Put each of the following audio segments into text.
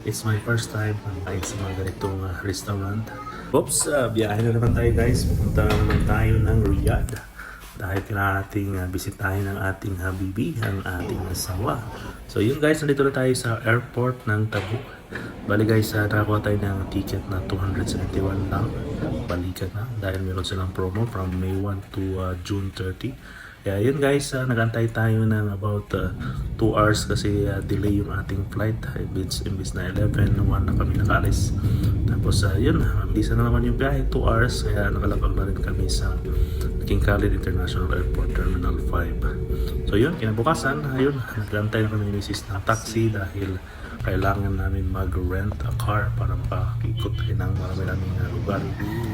It's my first time kain sa mga ganitong uh, restaurant. Oops, uh, biyahe na naman tayo guys. Pupunta na naman tayo ng Riyadh. Dahil kailangan nating uh, bisitahin ang ating habibi, ang ating asawa. So yun guys, nandito na tayo sa airport ng Tabuk. Bali guys, uh, nakakuha tayo ng ticket na 271 lang. Balikan na dahil meron silang promo from May 1 to uh, June 30. Kaya yun guys, uh, nagantay tayo ng about 2 hours kasi uh, delay yung ating flight. Imbis, imbis na 11, 1 na kami nakaalis. Tapos uh, yun, mabilisan na naman yung biyahe, 2 hours. Kaya nakalapag na rin kami sa King Khalid International Airport Terminal 5. So yun, kinabukasan, ayun, nagantay na kami ni Mrs. ng taxi dahil kailangan namin mag-rent a car para makakikot tayo ng marami-raming uh, lugar.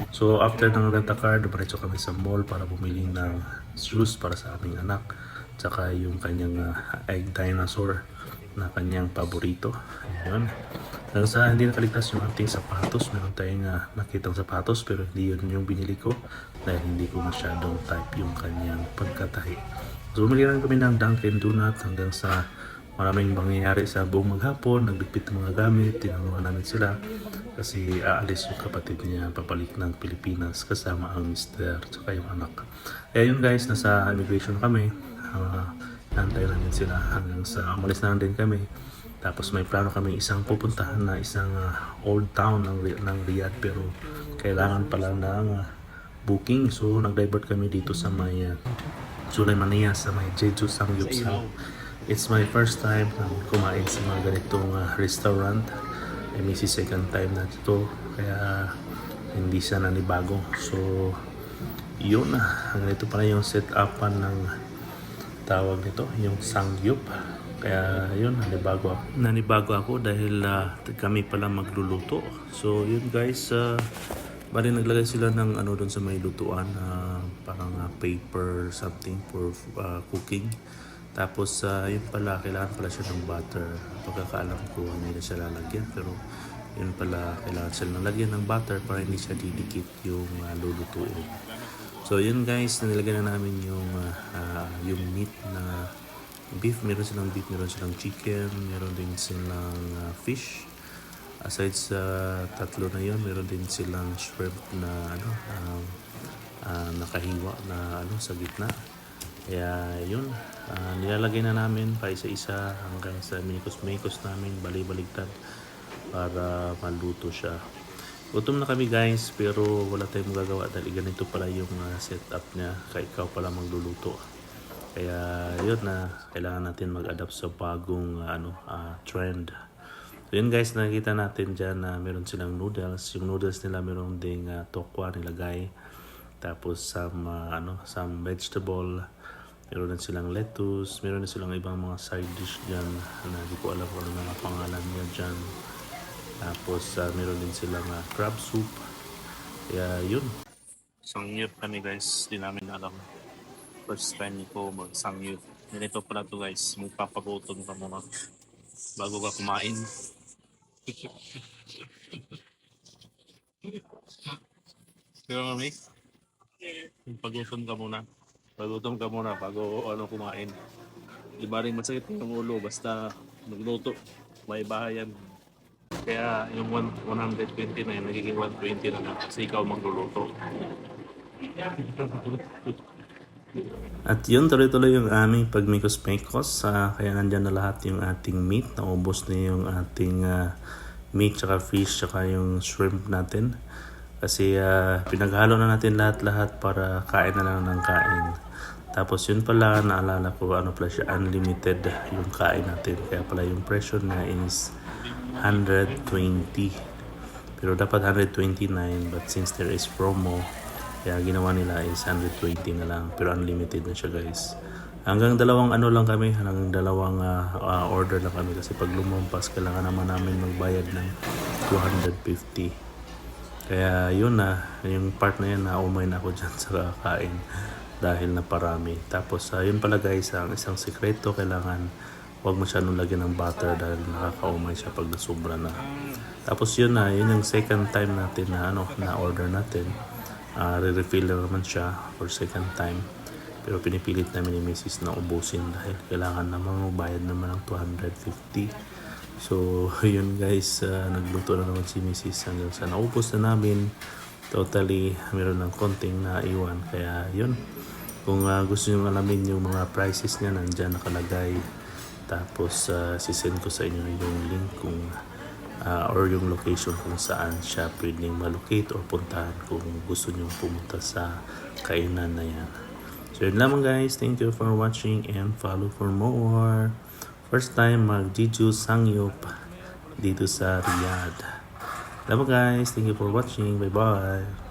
So after ng rent a car, dumiretso kami sa mall para bumili ng shoes para sa aming anak. Tsaka yung kanyang uh, egg dinosaur na kanyang paborito. Ayun. Hanggang sa hindi nakaligtas yung ating sapatos. Meron tayong uh, nakitang sapatos pero hindi yun yung binili ko dahil hindi ko masyadong type yung kanyang pagkatahi. So bumili rin kami ng Dunkin Donut hanggang sa maraming mangyayari sa buong maghapon, nagligpit ng mga gamit, tinanungan namin sila kasi aalis yung kapatid niya papalik ng Pilipinas kasama ang mister at yung anak. Kaya yun guys, nasa immigration kami. Uh, Nantay namin sila hanggang sa umalis na din kami. Tapos may plano kami isang pupuntahan na isang uh, old town ng, ng Riyadh pero kailangan pala ng uh, booking. So nag-divert kami dito sa may uh, Sulaimania sa may Jeju Samgyeopsal. It's my first time na kumain sa mga ganitong uh, restaurant. I miss the second time na dito. Kaya hindi siya nanibago. So, yun na. Ganito pala yung setupan ng tawag nito, yung sangyup. Kaya yun, nanibago ako. Nanibago ako dahil ah, kami pala magluluto. So yun guys, uh, bali naglagay sila ng ano doon sa may lutuan, ah, parang ah, paper something for ah, cooking. Tapos uh, yun pala, kailangan pala siya ng butter. Pagkakaalam ko, hindi na siya lalagyan. Pero yun pala, kailangan siya nalagyan ng butter para hindi siya didikit yung uh, lulutuin. So yun guys, nilagyan na namin yung uh, yung meat na beef. Meron silang beef, meron silang chicken, meron din silang uh, fish. Aside sa tatlo na yun, meron din silang shrimp na ano, um, uh, nakahiwa na ano sa gitna. Kaya yun, uh, nilalagay na namin pa isa-isa hanggang sa minikos-mikos namin, bali-baligtad para maluto siya. Gutom na kami guys, pero wala tayong magagawa dahil ganito pala yung uh, setup niya. Kaya ikaw pala magluluto. Kaya yun na kailangan natin mag-adapt sa bagong uh, ano uh, trend. So yun guys, nakikita natin dyan na meron silang noodles. Yung noodles nila meron ding uh, tokwa nilagay. Tapos some uh, ano, some vegetable. Meron din silang lettuce. Meron din silang ibang mga side dish dyan na di ko alam kung ano mga pangalan niya dyan. Tapos uh, meron din silang uh, crab soup. Kaya yun. Sangyup kami guys. Di namin alam. First time ko mag sangyup. Ganito pala to guys. Magpapagutom ka muna. Bago ka kumain. Pero mami, pagutom ka muna. Pagutom ka muna bago ano kumain. Di ba rin masakit yung ulo basta magluto. May bahayan. Kaya yung one- 120 na yun, nagiging 120 na lang kasi ikaw magluluto. At yun, tuloy-tuloy yung aming pagmikos-mikos. Uh, kaya nandyan na lahat yung ating meat. Naubos na yung ating ah, meat, tsaka fish, tsaka yung shrimp natin. Kasi ah, pinaghalo na natin lahat-lahat para kain na lang ng kain. Tapos yun pala, naalala ko, ano pala siya, unlimited yung kain natin. Kaya pala yung presyo na is 120. Pero dapat 129 but since there is promo, kaya ginawa nila is 120 na lang. Pero unlimited na siya guys. Hanggang dalawang ano lang kami, hanggang dalawang ah, ah, order lang kami kasi pag lumampas kailangan naman namin magbayad ng 250. Kaya yun na, yung part na yan, naumay na ako dyan sa kakain dahil naparami. Tapos ah, yun pala guys, ang isang sekreto, kailangan huwag masyadong lagyan ng butter dahil nakakaumay siya pag sobra na. Tapos yun na, yun yung second time natin na ano, na order natin. Ah, re-refill na naman siya for second time. Pero pinipilit namin ni Mrs. na ubusin dahil kailangan naman magbayad naman ng 250. So, yun guys, uh, nagluto na naman si Mrs. hanggang sa naupos na namin. Totally, meron ng konting naiwan. Kaya yun, kung uh, gusto nyo alamin yung mga prices niya, nandyan nakalagay. Tapos, uh, sisend ko sa inyo yung link kung uh, or yung location kung saan siya pwedeng malocate or puntahan kung gusto nyo pumunta sa kainan na yan. So yun lamang guys. Thank you for watching and follow for more. First time mag Jiju Sangyup dito sa Riyadh. Lamang guys. Thank you for watching. Bye bye.